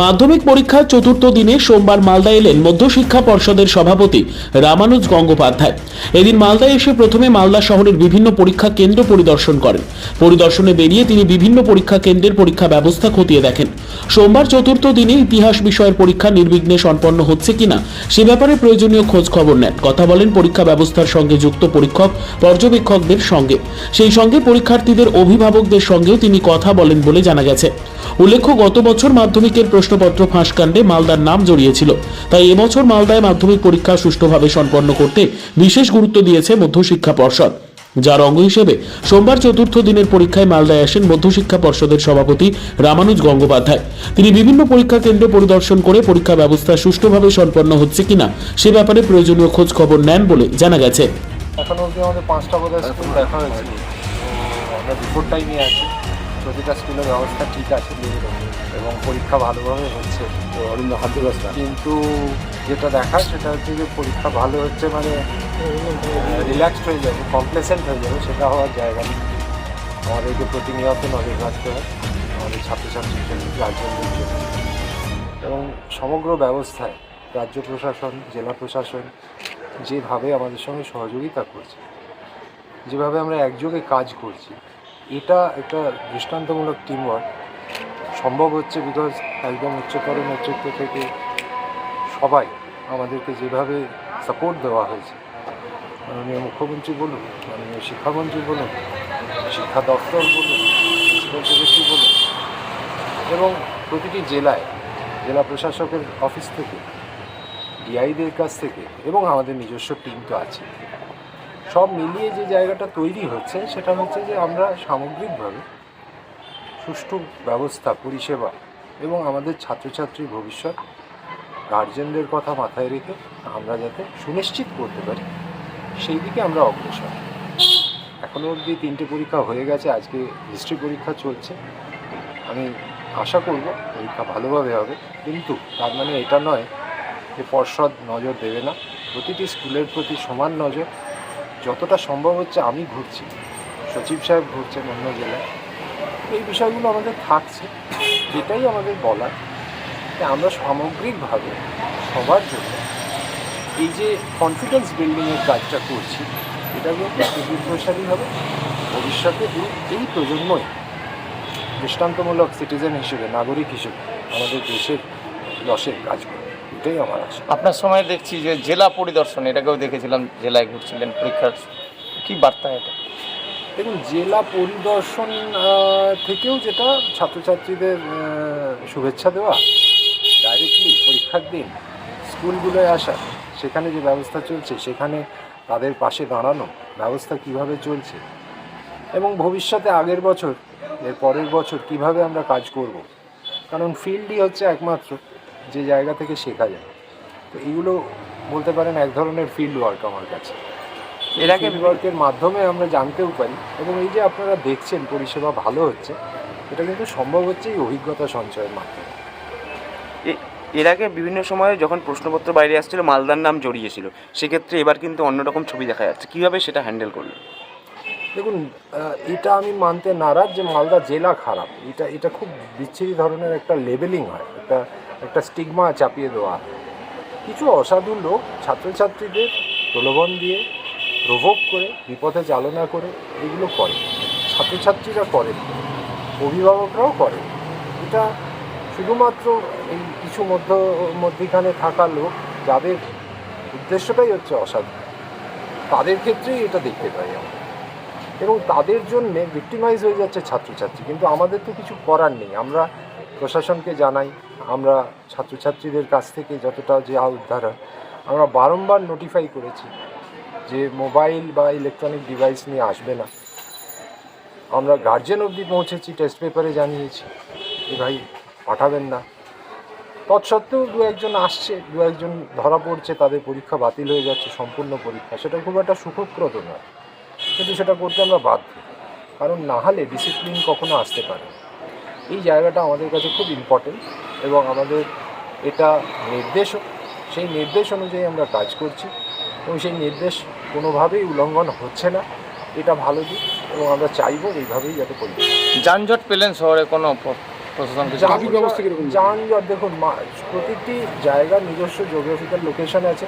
মাধ্যমিক পরীক্ষার চতুর্থ দিনে সোমবার মালদা এলেন মধ্যশিক্ষা পর্ষদের সভাপতি রামানুজ গঙ্গোপাধ্যায়। এদিন মালদায় এসে প্রথমে মালদা শহরের বিভিন্ন পরীক্ষা কেন্দ্র পরিদর্শন করেন। পরিদর্শনে বেরিয়ে তিনি বিভিন্ন পরীক্ষা কেন্দ্রের পরীক্ষা ব্যবস্থা খতিয়ে দেখেন। সোমবার চতুর্থ দিনে ইতিহাস বিষয়ের পরীক্ষা নির্বিঘ্নে সম্পন্ন হচ্ছে কিনা সে ব্যাপারে প্রয়োজনীয় খোঁজ খবর নেন। কথা বলেন পরীক্ষা ব্যবস্থার সঙ্গে যুক্ত পরীক্ষক, পর্যবেক্ষকদের সঙ্গে। সেই সঙ্গে পরীক্ষার্থীদের অভিভাবকদের সঙ্গেও তিনি কথা বলেন বলে জানা গেছে। উল্লেখ্য, গত বছর মাধ্যমিকের প্রশ্নপত্র ফাঁসকাণ্ডে মালদার নাম জড়িয়েছিল। তাই এবছর মালদায় মাধ্যমিক পরীক্ষা সুষ্ঠুভাবে সম্পন্ন করতে বিশেষ গুরুত্ব দিয়েছে মধ্যশিক্ষা পর্ষদ। যার অঙ্গ হিসেবে সোমবার চতুর্থ দিনের পরীক্ষায় মালদায় আসেন মধ্যশিক্ষা পর্ষদের সভাপতি রামানুজ গঙ্গোপাধ্যায়। তিনি বিভিন্ন পরীক্ষা কেন্দ্র পরিদর্শন করে পরীক্ষা ব্যবস্থা সুষ্ঠুভাবে সম্পন্ন হচ্ছে কিনা সে ব্যাপারে প্রয়োজনীয় খোঁজ খবর নেন বলে জানা গেছে। এখন অবধি আমাদের পাঁচটা বোধহয় স্কুল দেখা হয়েছে। আমরা রিপোর্টটাই নিয়ে আছি। প্রতিটা স্কুলের ব্যবস্থা ঠিক আছে। এবং পরীক্ষা ভালোভাবে হচ্ছে। অরিন্দ হাদ্দুরাস্তা কিন্তু যেটা দেখার সেটা হচ্ছে যে পরীক্ষা ভালো হচ্ছে মানে রিল্যাক্সড হয়ে যাবে কমপ্লেসেন্ট হয়ে যাবে সেটা হওয়ার জায়গা নেই। আমাদেরকে প্রতিনিয়ত নজর রাখতে হয় আমাদের ছাত্রছাত্রীর জন্য গার্জেনদের জন্য এবং সমগ্র ব্যবস্থায় রাজ্য প্রশাসন জেলা প্রশাসন যেভাবে আমাদের সঙ্গে সহযোগিতা করছে যেভাবে আমরা একযোগে কাজ করছি এটা একটা দৃষ্টান্তমূলক টিমওয়ার্ক সম্ভব হচ্ছে বিকজ একদম উচ্চতর নেতৃত্ব থেকে সবাই আমাদেরকে যেভাবে সাপোর্ট দেওয়া হয়েছে। মাননীয় মুখ্যমন্ত্রী বলুন, মাননীয় শিক্ষামন্ত্রী বলুন, শিক্ষা দপ্তর বলুন প্রিন্সিপাল বলুন এবং প্রতিটি জেলায় জেলা প্রশাসকের অফিস থেকে ডিআইদের কাছ থেকে এবং আমাদের নিজস্ব টিম তো আছে। সব মিলিয়ে যে জায়গাটা তৈরি হচ্ছে সেটা হচ্ছে যে আমরা সামগ্রিকভাবে সুষ্ঠু ব্যবস্থা, পরিষেবা এবং আমাদের ছাত্রছাত্রীর ভবিষ্যৎ গার্জেনদের কথা মাথায় রেখে আমরা যাতে সুনিশ্চিত করতে পারি, সেই দিকে আমরা অগ্রসর। এখনও অবধি তিনটে পরীক্ষা হয়ে গেছে, আজকে হিস্ট্রি পরীক্ষা চলছে। আমি আশা করব পরীক্ষা ভালোভাবে হবে, কিন্তু তার মানে এটা নয় যে পর্ষদ নজর দেবে না। প্রতিটি স্কুলের প্রতি সমান নজর। যতটা সম্ভব হচ্ছে আমি ঘুরছি। সচিব সাহেব ঘুরছেন অন্য জেলায়। এই বিষয়গুলো আমাদের থাকছে, এটাই আমাদের বলার। যে আমরা সামগ্রিকভাবে সবার জন্য এই যে কনফিডেন্স বিল্ডিংয়ের কাজটা করছি, এটা কিন্তু সুদীর্ঘশালী হবে। ভবিষ্যতে এই প্রজন্মই দৃষ্টান্তমূলক সিটিজেন হিসেবে, নাগরিক হিসেবে আমাদের দেশের দশের কাজ করবে, এটাই আমার আশা। আপনার সময় দেখছি যে জেলা পরিদর্শন, এটাকেও দেখেছিলাম, জেলায় ঘুরছিলেন পরীক্ষার, কি বার্তা এটা? দেখুন, জেলা পরিদর্শন থেকেও যেটা ছাত্রছাত্রীদের শুভেচ্ছা দেওয়া ডাইরেক্টলি পরীক্ষার দিন স্কুলগুলোয় আসা, সেখানে যে ব্যবস্থা চলছে, সেখানে তাদের পাশে দাঁড়ানো, ব্যবস্থা কীভাবে চলছে, এবং ভবিষ্যতে আগের বছর, এর পরের বছর কীভাবে আমরা কাজ করব, কারণ ফিল্ডই হচ্ছে একমাত্র যে জায়গা থেকে শেখা যায়। তো এইগুলো বলতে পারেন এক ধরনের ফিল্ড ওয়ার্ক আমার কাছে। এর আগে ফিল্ড মাধ্যমে আমরা জানতেও পারি এবং এই যে আপনারা দেখছেন পরিষেবা ভালো হচ্ছে এটা কিন্তু সম্ভব হচ্ছে এই অভিজ্ঞতা সঞ্চয়ের মাধ্যমে। এ- এর আগে বিভিন্ন সময়ে যখন প্রশ্নপত্র বাইরে আসছিল মালদার নাম জড়িয়েছিল সেক্ষেত্রে এবার কিন্তু অন্যরকম ছবি দেখা যাচ্ছে। কীভাবে সেটা হ্যান্ডেল করল দেখুন এটা আমি মানতে নারাজ যে মালদা জেলা খারাপ। এটা এটা খুব বিচ্ছিরি ধরনের একটা লেবেলিং হয় একটা একটা স্টিগমা চাপিয়ে দেওয়া। কিছু অসাধু লোক ছাত্রছাত্রীদের প্রলোভন দিয়ে প্রভোগ করে বিপথে চালনা করে, এগুলো করে। ছাত্রছাত্রীরা করে। অভিভাবকরাও করে। এটা শুধুমাত্র এই কিছু মধ্য, মধ্যিখানে থাকা লোক, যাদের উদ্দেশ্যটাই হচ্ছে অসাধু। তাদের ক্ষেত্রেই এটা দেখতে পাই আমরা। এবং তাদের জন্য ভিক্টিমাইজ হয়ে যাচ্ছে ছাত্রছাত্রী। কিন্তু আমাদের তো কিছু করার নেই। আমরা প্রশাসনকে জানাই। আমরা ছাত্রছাত্রীদের কাছ থেকে যতটা যে উদ্ধার হয় আমরা বারংবার নোটিফাই করেছি। যে মোবাইল বা ইলেকট্রনিক ডিভাইস নিয়ে আসবে না। আমরা গার্জেন অবধি পৌঁছেছি টেস্ট পেপারে জানিয়েছি যে ভাই পাঠাবেন না। তৎসত্ত্বেও দু একজন আসছে, দু একজন ধরা পড়ছে, তাদের পরীক্ষা বাতিল হয়ে যাচ্ছে, সম্পূর্ণ পরীক্ষা। সেটা খুব একটা সুখপ্রদ নয়। কিন্তু সেটা করতে আমরা বাধ্য। কারণ না হলে ডিসিপ্লিন কখনো আসতে পারে এই জায়গাটা আমাদের কাছে খুব ইম্পর্টেন্ট এবং আমাদের এটা নির্দেশও সেই নির্দেশ অনুযায়ী আমরা কাজ করছি এবং সেই নির্দেশ কোনোভাবেই উল্লঙ্ঘন হচ্ছে না। এটা ভালো দিক এবং আমরা চাইব এইভাবেই যাতে করি। যানজট পেলেন শহরে কোনো প- প্রশাসন কিছু? যানজট ব্যবস্থা কীরকম? যানজট দেখুন মা- প্রতিটি জায়গার নিজস্ব জিওগ্রাফিক্যাল লোকেশন আছে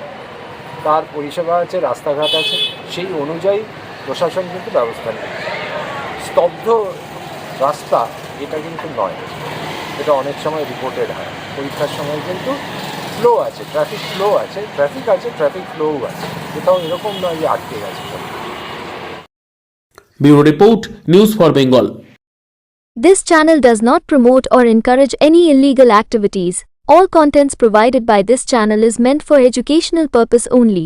তার পরিষেবা আছে রাস্তাঘাট আছে সেই অনুযায়ী প্রশাসন কিন্তু ব্যবস্থা নেয় স্তব্ধ রাস্তা এটা কিন্তু নয়। এটা অনেক সময় রিপোর্টেড হয়। পরীক্ষার সময় কিন্তু ফ্লো আছে ট্রাফিক ফ্লো আছে ট্রাফিক আছে ট্রাফিক ফ্লোও আছে কোথাও এরকম নয় যে আটকে গেছে bureau report news for Bengal This channel does not promote or encourage any illegal activities. All contents provided by this channel is meant for educational purpose only.